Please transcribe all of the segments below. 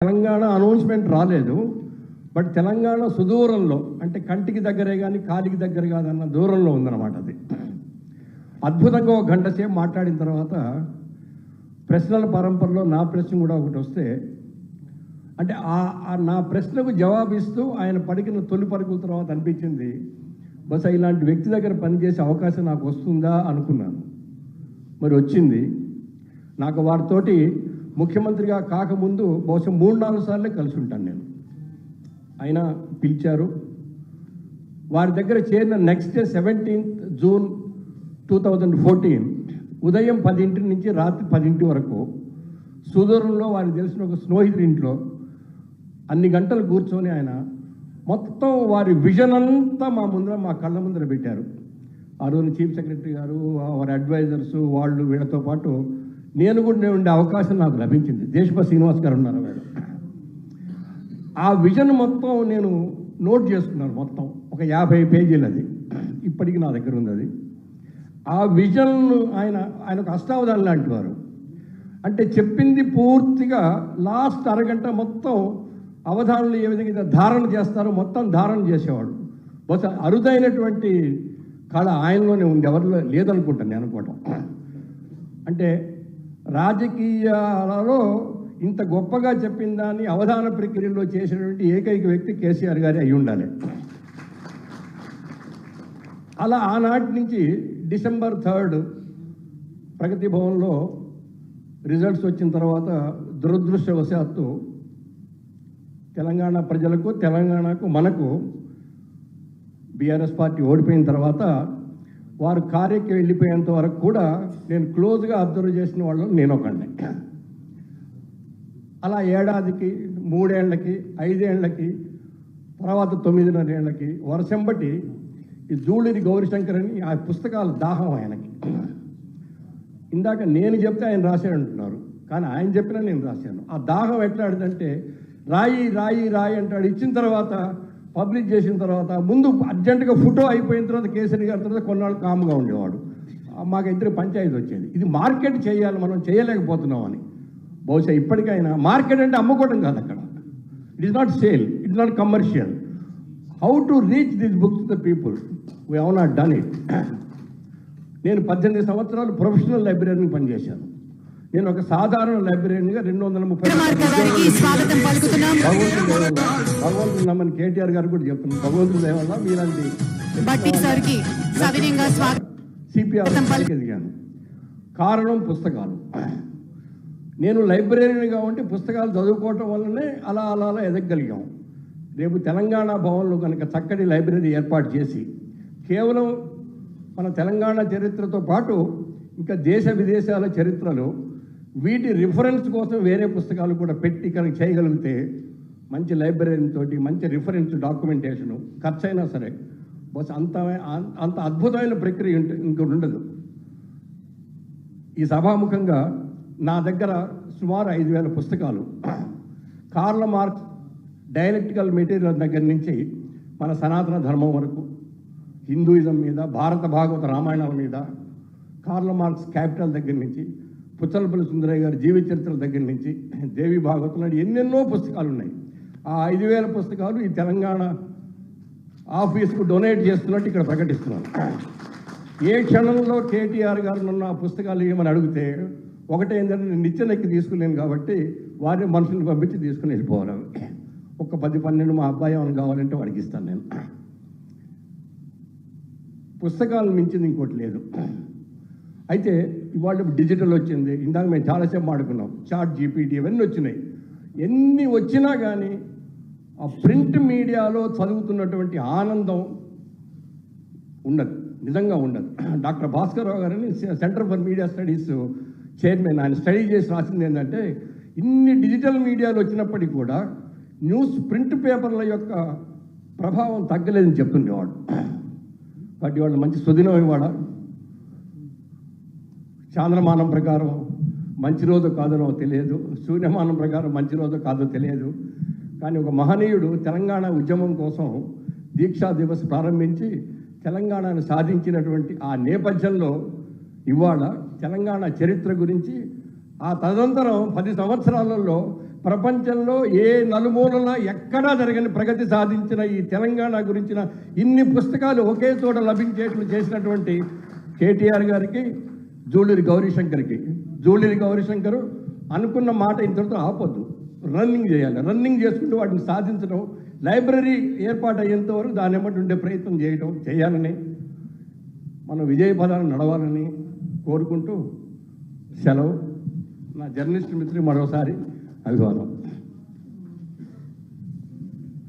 Telangana announcement రాలేదు but Telangana సుదూరంలో అంటే కంటికి దగ్గరే కానీ కాలికి దగ్గర కాదన్న దూరంలో ఉందన్నమాట అది. అద్భుతంగా ఒక గంట సేపు మాట్లాడిన తర్వాత ప్రశ్నల పరంపరలో నా ప్రశ్న కూడా ఒకటి వస్తే అంటే ఆ నా ప్రశ్నకు జవాబిస్తూ ఆయన పడికిన తొలి పరుగుల తర్వాత అనిపించింది బస్ ఇలాంటి వ్యక్తి దగ్గర పనిచేసే అవకాశం నాకు వస్తుందా అనుకున్నాను. మరి వచ్చింది. నాకు వారితోటి ముఖ్యమంత్రిగా కాకముందు బహుశా మూడు నాలుగు సార్లే కలిసి ఉంటాను నేను. ఆయన పిలిచారు. వారి దగ్గర చేరిన next day seventeenth June two thousand fourteen ఉదయం పదింటి నుంచి రాత్రి పదింటి వరకు సుదూరంలో వారికి తెలిసిన ఒక స్నేహితుడి ఇంట్లో అన్ని గంటలు కూర్చొని ఆయన మొత్తం వారి విజన్ అంతా మా ముందర మా కళ్ళ ముందర పెట్టారు. ఆ రోజు చీఫ్ సెక్రటరీ గారు వారి అడ్వైజర్స్ వాళ్ళు వీళ్ళతో పాటు నేను కూడా ఉండే అవకాశం నాకు లభించింది. దేశపతి శ్రీనివాస్ గారు ఉన్నారు మేడం ఆ విజన్ మొత్తం నేను నోట్ చేసుకున్నాను మొత్తం. ఒక యాభై పేజీలు అది. ఇప్పటికీ నా దగ్గర ఉంది అది. ఆ విజన్ ఆయన ఆయన ఒక అష్టావధానం లాంటి వారు. అంటే చెప్పింది పూర్తిగా లాస్ట్ అరగంట మొత్తం అవధానులు ఏ విధంగా ధారణ చేస్తారో మొత్తం ధారణ చేసేవాడు. బహుశా అరుదైనటువంటి కళ ఆయనలోనే ఉంది. ఎవరిలో లేదనుకుంటాను నేను అనుకోవటం. అంటే రాజకీయాలలో ఇంత గొప్పగా చెప్పిన దాన్ని అవధాన ప్రక్రియలో చేసినటువంటి ఏకైక వ్యక్తి కేసీఆర్ గారి అయి ఉండాలి. అలా ఆనాటి నుంచి డిసెంబర్ థర్డ్ ప్రగతి భవన్లో రిజల్ట్స్ వచ్చిన తర్వాత దురదృష్టవశాత్తు తెలంగాణ ప్రజలకు తెలంగాణకు మనకు బీఆర్ఎస్ పార్టీ ఓడిపోయిన తర్వాత వారు కార్యకి వెళ్ళిపోయేంత వరకు కూడా నేను క్లోజ్గా అబ్జర్వ్ చేసిన వాళ్ళు నేను ఒకడిని. అలా ఏడాదికి మూడేళ్ళకి ఐదేళ్ళకి తర్వాత తొమ్మిదిన్నర ఏళ్ళకి వర్షం బట్టి ఈ జూళిని గౌరీశంకర్ అని ఆ పుస్తకాల దాహం ఆయనకి. ఇందాక నేను చెప్తే ఆయన రాశాడు అంటున్నారు. కానీ ఆయన చెప్పినా నేను రాశాను. ఆ దాహం ఎట్లాడిదంటే రాయి రాయి రాయి అంటాడు. ఇచ్చిన తర్వాత పబ్లిష్ చేసిన తర్వాత ముందు అర్జెంటుగా ఫోటో అయిపోయిన తర్వాత కేసరి గారి తర్వాత కొన్నాళ్ళు కామ్గా ఉండేవాడు. మాకు ఇద్దరు పంచాయతీ వచ్చేది. ఇది మార్కెట్ చేయాలి మనం చేయలేకపోతున్నాం అని. బహుశా ఇప్పటికైనా మార్కెట్ అంటే అమ్ముకోవడం కాదు అక్కడ. It is not sale it not commercial how to reach this books the people we have not done it నేను పద్దెనిమిది సంవత్సరాలు ప్రొఫెషనల్ లైబ్రరీని పనిచేశాను. నేను ఒక సాధారణ లైబ్రరీగా రెండు వందల ముప్పై నమ్మని కేటీఆర్ గారు కూడా చెప్తున్నాను భగవంతుని దయ వల్ల మీలాంటి సిపిఆర్ ఎదిగాను. కారణం పుస్తకాలు. నేను లైబ్రరీగా ఉంటే పుస్తకాలు చదువుకోవటం వల్లనే అలా అలా అలా ఎదగగలిగాం రేపు తెలంగాణ భవన్లో కనుక చక్కటి లైబ్రరీ ఏర్పాటు చేసి కేవలం మన తెలంగాణ చరిత్రతో పాటు ఇంకా దేశ విదేశాల చరిత్రలు వీటి రిఫరెన్స్ కోసం వేరే పుస్తకాలు కూడా పెట్టి కనుక చేయగలిగితే మంచి లైబ్రరీతో తోటి మంచి రిఫరెన్స్ డాక్యుమెంటేషను ఖర్చు అయినా సరే. బస్ అంత అంత అద్భుతమైన ప్రక్రియ ఇంకొకటి ఇంకోటి ఉండదు. ఈ సభాముఖంగా నా దగ్గర సుమారు ఐదు వేల పుస్తకాలు. కార్ల మార్క్స్ డైలెక్టికల్ మెటీరియల్ దగ్గర నుంచి మన సనాతన ధర్మం వరకు హిందూయిజం మీద భారత భాగవత రామాయణాల మీద కార్ల మార్క్స్ క్యాపిటల్ దగ్గర నుంచి పుచ్చలపల్లి సుందరయ్య గారి జీవిత చరిత్రల దగ్గర నుంచి దేవి భాగవతం నాడు ఎన్నెన్నో పుస్తకాలు ఉన్నాయి. ఆ ఐదు వేల పుస్తకాలు ఈ తెలంగాణ ఆఫీస్కు డొనేట్ చేస్తున్నట్టు ఇక్కడ ప్రకటిస్తున్నాను. ఏ క్షణంలో కేటీఆర్ గారు నన్ను ఆ పుస్తకాలు ఏమని అడిగితే ఒకటే ఏంటంటే నేను నిత్యనెక్కి తీసుకులేను కాబట్టి వారి మనుషులను పంపించి తీసుకుని వెళ్ళిపోవాలి. ఒక పది పన్నెండు మా అబ్బాయి ఏమైనా కావాలంటే వాడికి ఇస్తాను నేను. పుస్తకాలు మించింది ఇంకోటి లేదు. అయితే ఇవాళ డిజిటల్ వచ్చింది. ఇందాక మేము చాలాసేపు మాడుకున్నాం చాట్ జీపీటీ ఇవన్నీ వచ్చినాయి. ఎన్ని వచ్చినా కానీ ఆ ప్రింట్ మీడియాలో చదువుతున్నటువంటి ఆనందం ఉండదు నిజంగా ఉండదు డాక్టర్ భాస్కర్రావు గారిని centre for media studies chairman ఆయన స్టడీ చేసి రాసింది ఏంటంటే ఇన్ని డిజిటల్ మీడియాలు వచ్చినప్పటికీ కూడా న్యూస్ ప్రింట్ పేపర్ల యొక్క ప్రభావం తగ్గలేదని చెప్తుండేవాడు. కాబట్టి వాళ్ళు మంచి సుదినం ఇవాడ చాంద్రమానం ప్రకారం మంచి రోజు కాదనో తెలియదు. సూర్యమానం ప్రకారం మంచి రోజు కాదో తెలియదు. కానీ ఒక మహనీయుడు తెలంగాణ ఉద్యమం కోసం దీక్షా దివస్ ప్రారంభించి తెలంగాణను సాధించినటువంటి ఆ నేపథ్యంలో ఇవాళ తెలంగాణ చరిత్ర గురించి ఆ తదనంతరం పది సంవత్సరాలలో ప్రపంచంలో ఏ నలుమూలన ఎక్కడా జరగని ప్రగతి సాధించిన ఈ తెలంగాణ గురించిన ఇన్ని పుస్తకాలు ఒకే చోట లభించేట్లు చేసినటువంటి కేటీఆర్ గారికి జూలూరి గౌరీశంకర్కి. జూలూరి గౌరీశంకర్ అనుకున్న మాట ఇంతటితో ఆపొద్దు. రన్నింగ్ చేయాలి. రన్నింగ్ చేసుకుంటూ వాటిని సాధించడం లైబ్రరీ ఏర్పాటు అయ్యేంత వరకు దాని ఎమ్మటి ఉండే ప్రయత్నం చేయడం చేయాలని మనం విజయ పదాలను నడవాలని కోరుకుంటూ సెలవు. నా జర్నలిస్ట్ మిత్రులు మరోసారి అభివాదం.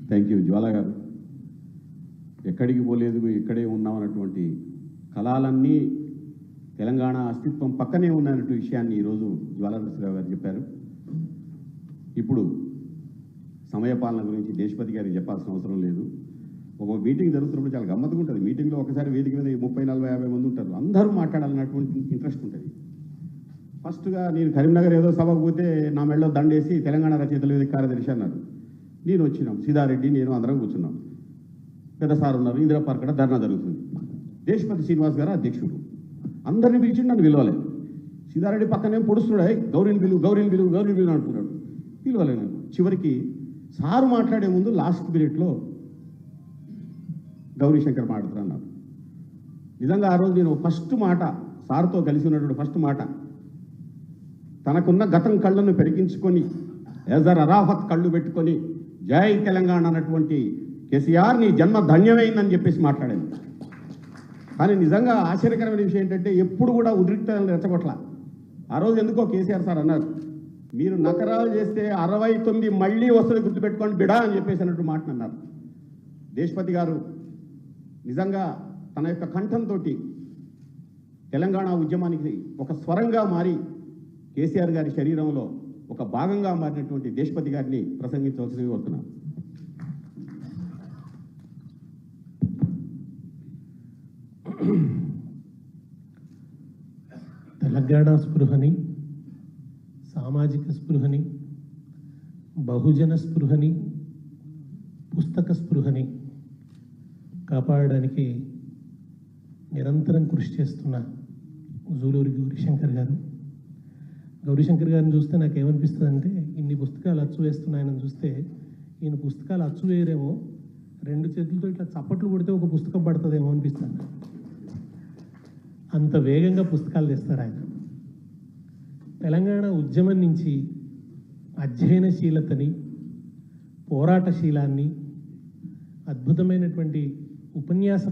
థ్యాంక్ యూ జ్వాల గారు. ఎక్కడికి పోలేదు ఇక్కడే ఉన్నామన్నటువంటి కళాలన్నీ తెలంగాణ అస్తిత్వం పక్కనే ఉన్నటువంటి విషయాన్ని ఈరోజు జ్వాల గారు చెప్పారు. ఇప్పుడు సమయపాలన గురించి దేశపతి గారికి చెప్పాల్సిన అవసరం లేదు. ఒక మీటింగ్ జరుగుతున్నప్పుడు చాలా గమ్మత్తుగా ఉంటుంది. మీటింగ్లో ఒకసారి వేదిక మీద ముప్పై నలభై యాభై మంది ఉంటారు. అందరూ మాట్లాడాలన్నటువంటి ఇంట్రెస్ట్ ఉంటుంది. ఫస్ట్గా నేను కరీంనగర్ ఏదో సభకు పోతే నా మెడలో దండేసి తెలంగాణ రచయితల వేదిక కార్యదర్శి అన్నారు. నేను వచ్చినాం. సీదారెడ్డి నేను అందరం కూర్చున్నాం. పెద్ద సార్ ఉన్నారు. ఇందిరా పార్క్ కూడా ధర్నా జరుగుతుంది. దేశపతి శ్రీనివాస్ గారు అధ్యక్షుడు. అందరిని పిలిచి నన్ను పిలవలేదు సీతారెడ్డి పక్కనే పొడుస్తున్నాడు? గౌరీని పిలువు గౌరీని పిలువు గౌరీని పిలువు అంటున్నాడు. పిలవలేదు నేను చివరికి సారు మాట్లాడే ముందు లాస్ట్ పీరియడ్లో గౌరీ శంకర్ మాట్లాడుతున్నారు నిజంగా ఆ రోజు నేను ఫస్ట్ మాట సార్తో కలిసి ఉన్నటువంటి ఫస్ట్ మాట తనకున్న గతం కళ్ళను పెరిగించుకొని ఎజర్ అరాఫత్ కళ్ళు పెట్టుకొని జై తెలంగాణ అన్నటువంటి కేసీఆర్ నీ జన్మ ధన్యమైందని చెప్పేసి మాట్లాడాను. కానీ నిజంగా ఆశ్చర్యకరమైన విషయం ఏంటంటే ఎప్పుడు కూడా ఉద్రిక్తలను రెచ్చగొట్ల. ఆ రోజు ఎందుకో కేసీఆర్ సార్ అన్నారు మీరు నకరాలు చేస్తే అరవై తొమ్మిది మళ్ళీ వస్తుంది గుర్తుపెట్టుకోండి బిడా అని చెప్పేసి అన్నట్టు మాట అన్నారు దేశపతి గారు నిజంగా తన యొక్క కంఠంతో తెలంగాణ ఉద్యమానికి ఒక స్వరంగా మారి కేసీఆర్ గారి శరీరంలో ఒక భాగంగా మారినటువంటి దేశపతి గారిని ప్రసంగించవలసింది కోరుతున్నాను. తెలంగాణ స్పృహని సామాజిక స్పృహని బహుజన స్పృహని పుస్తక స్పృహని కాపాడడానికి నిరంతరం కృషి చేస్తున్న జూలూరి గౌరీశంకర్ గారు. గౌరీశంకర్ గారిని చూస్తే నాకు ఏమనిపిస్తుందంటే ఇన్ని పుస్తకాలు అచ్చు వేస్తున్నాయని చూస్తే ఈయన పుస్తకాలు అచ్చు వేయరేమో రెండు చేతులతో ఇట్లా చప్పట్లు కొడితే ఒక పుస్తకం పడుతుందేమో అనిపిస్తుంది. అంత వేగంగా పుస్తకాలు తెస్తారు ఆయన. తెలంగాణ ఉద్యమం నుంచి అధ్యయనశీలతని పోరాటశీలాన్ని అద్భుతమైనటువంటి ఉపన్యాస